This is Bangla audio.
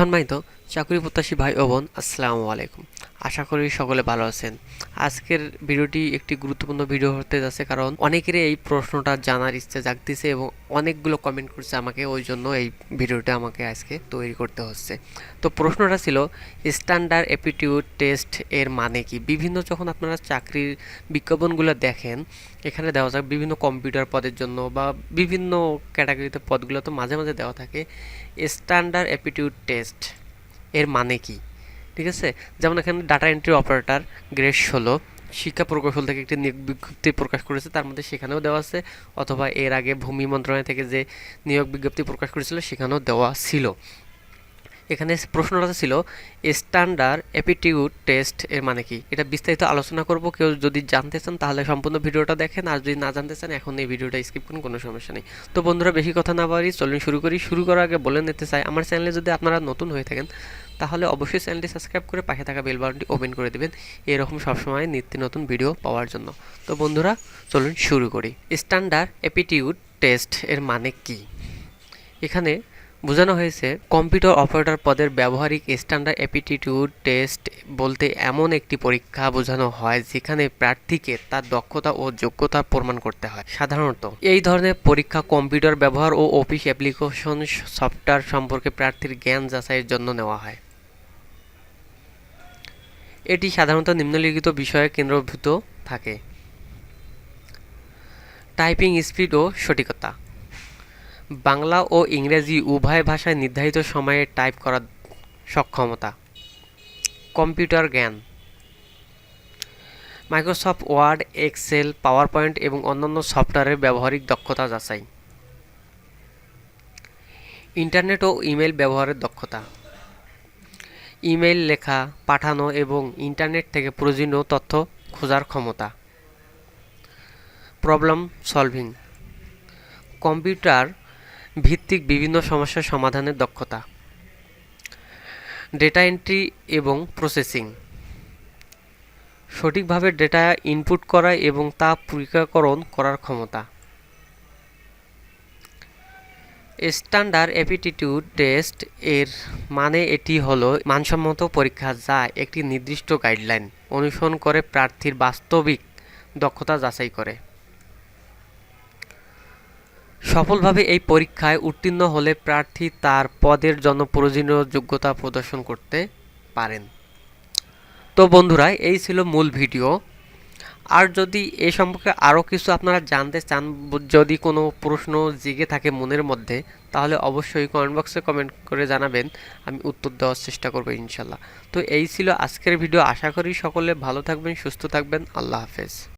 সম্মানিত চাকরি প্রত্যাশী ভাই ও বোন, আসসালামু আলাইকুম। আশা করি সকলে ভালো আছেন। আজকের ভিডিওটি একটি গুরুত্বপূর্ণ ভিডিও হতে যাচ্ছে কারণ অনেকেরই এই প্রশ্নটা জানার ইচ্ছে জাগতেছে এবং অনেকগুলো কমেন্ট করছে আমাকে, ওই জন্য এই ভিডিওটা আমাকে আজকে তৈরি করতে হচ্ছে। তো প্রশ্নটা ছিল স্ট্যান্ডার্ড অ্যাপিটিউড টেস্ট এর মানে কি? বিভিন্ন যখন আপনারা চাকরির বিজ্ঞাপনগুলো দেখেন, এখানে দেওয়া যাক বিভিন্ন কম্পিউটার পদের জন্য বা বিভিন্ন ক্যাটাগরিতে পদগুলো তো মাঝে মাঝে দেওয়া থাকে স্ট্যান্ডার্ড অ্যাপিটিউড টেস্ট এর মানে কি? ঠিক আছে? যেমন এখানে ডাটা এন্ট্রি অপারেটর গ্রেড ষোলো, শিক্ষা প্রকৌশল থেকে একটি নিয়োগ বিজ্ঞপ্তি প্রকাশ করেছে, তার মধ্যে সেখানেও দেওয়া আছে, অথবা এর আগে ভূমি মন্ত্রণালয় থেকে যে নিয়োগ বিজ্ঞপ্তি প্রকাশ করেছিল, সেখানেও দেওয়া ছিল। এখানে প্রশ্নটা ছিল স্ট্যান্ডার্ড অ্যাপিটিউড টেস্ট এর মানে কি? এটা বিস্তারিত আলোচনা করব, কেউ যদি জানতে চান তাহলে সম্পূর্ণ ভিডিওটা দেখেন, আর যদি না জানতে চান এখন এই ভিডিওটা স্কিপ করুন, কোনো সমস্যা নেই। তো বন্ধুরা, বেশি কথা না বাড়ি চলুন শুরু করি। শুরু করার আগে বলে নিতে চাই, আমার চ্যানেলে যদি আপনারা নতুন হয়ে থাকেন, তাহলে অবশ্যই চ্যানেলটি সাবস্ক্রাইব করে পাশে থাকা বেল বাটনটি ওপেন করে দেবেন। এরকম সবসময় নিত্য নতুন ভিডিও পাওয়ার জন্য। তো বন্ধুরা, চলুন শুরু করি। স্ট্যান্ডার্ড অ্যাপিটিউড টেস্ট এর মানে কি? এখানে বোঝানো হয়েছে, কম্পিউটার অপারেটর পদের ব্যবহারিক স্ট্যান্ডার্ড অ্যাপিটিটিউড টেস্ট বলতে এমন একটি পরীক্ষা বোঝানো হয় যেখানে প্রার্থীকে তার দক্ষতা ও যোগ্যতা প্রমাণ করতে হয়। সাধারণত, এই ধরনের পরীক্ষা কম্পিউটার ব্যবহার ও অফিস অ্যাপ্লিকেশন সফটওয়্যার সম্পর্কে প্রার্থীর জ্ঞান যাচাইয়ের জন্য নেওয়া হয়। এটি সাধারণত নিম্নলিখিত বিষয়ে কেন্দ্রভূত থাকে। টাইপিং স্পিড ও সঠিকতা। বাংলা ও ইংরেজি উভয় ভাষায় নির্ধারিত সময়ে টাইপ করার সক্ষমতা। কম্পিউটার জ্ঞান। Microsoft Word, Excel PowerPoint এবং অন্যান্য সফটওয়্যারের ব্যবহারিক দক্ষতা যাচাই। ইন্টারনেট ও ইমেল ব্যবহারের দক্ষতা। ইমেল লেখা, পাঠানো এবং ইন্টারনেট থেকে প্রয়োজনীয় তথ্য খোঁজার ক্ষমতা। Problem solving. কম্পিউটার ভিত্তিক বিভিন্ন সমস্যার সমাধানের দক্ষতা ডেটা এন্ট্রি এবং প্রসেসিং সঠিকভাবে ডেটা ইনপুট করা এবং তা পরীক্ষাকরণ করার ক্ষমতা। স্ট্যান্ডার্ড অ্যাপিটিটিউড টেস্ট এর মানে এটি হলো মানসম্মত পরীক্ষা যা একটি নির্দিষ্ট গাইডলাইন অনুসরণ করে প্রার্থীর বাস্তবিক দক্ষতা যাচাই করে। সফলভাবে এই পরীক্ষায় উত্তীর্ণ হলে প্রার্থী তার পদের জন্য প্রয়োজনীয় যোগ্যতা প্রদর্শন করতে পারেন। তো বন্ধুরা, এই ছিল মূল ভিডিও। আর যদি এ সম্পর্কে আরও কিছু আপনারা জানতে চান, যদি কোনো প্রশ্ন জেগে থাকে মনের মধ্যে, তাহলে অবশ্যই কমেন্ট বক্সে কমেন্ট করে জানাবেন। আমি উত্তর দেওয়ার চেষ্টা করব ইনশাল্লাহ। তো এই ছিল আজকের ভিডিও। আশা করি সকলে ভালো থাকবেন, সুস্থ থাকবেন। আল্লাহ হাফেজ।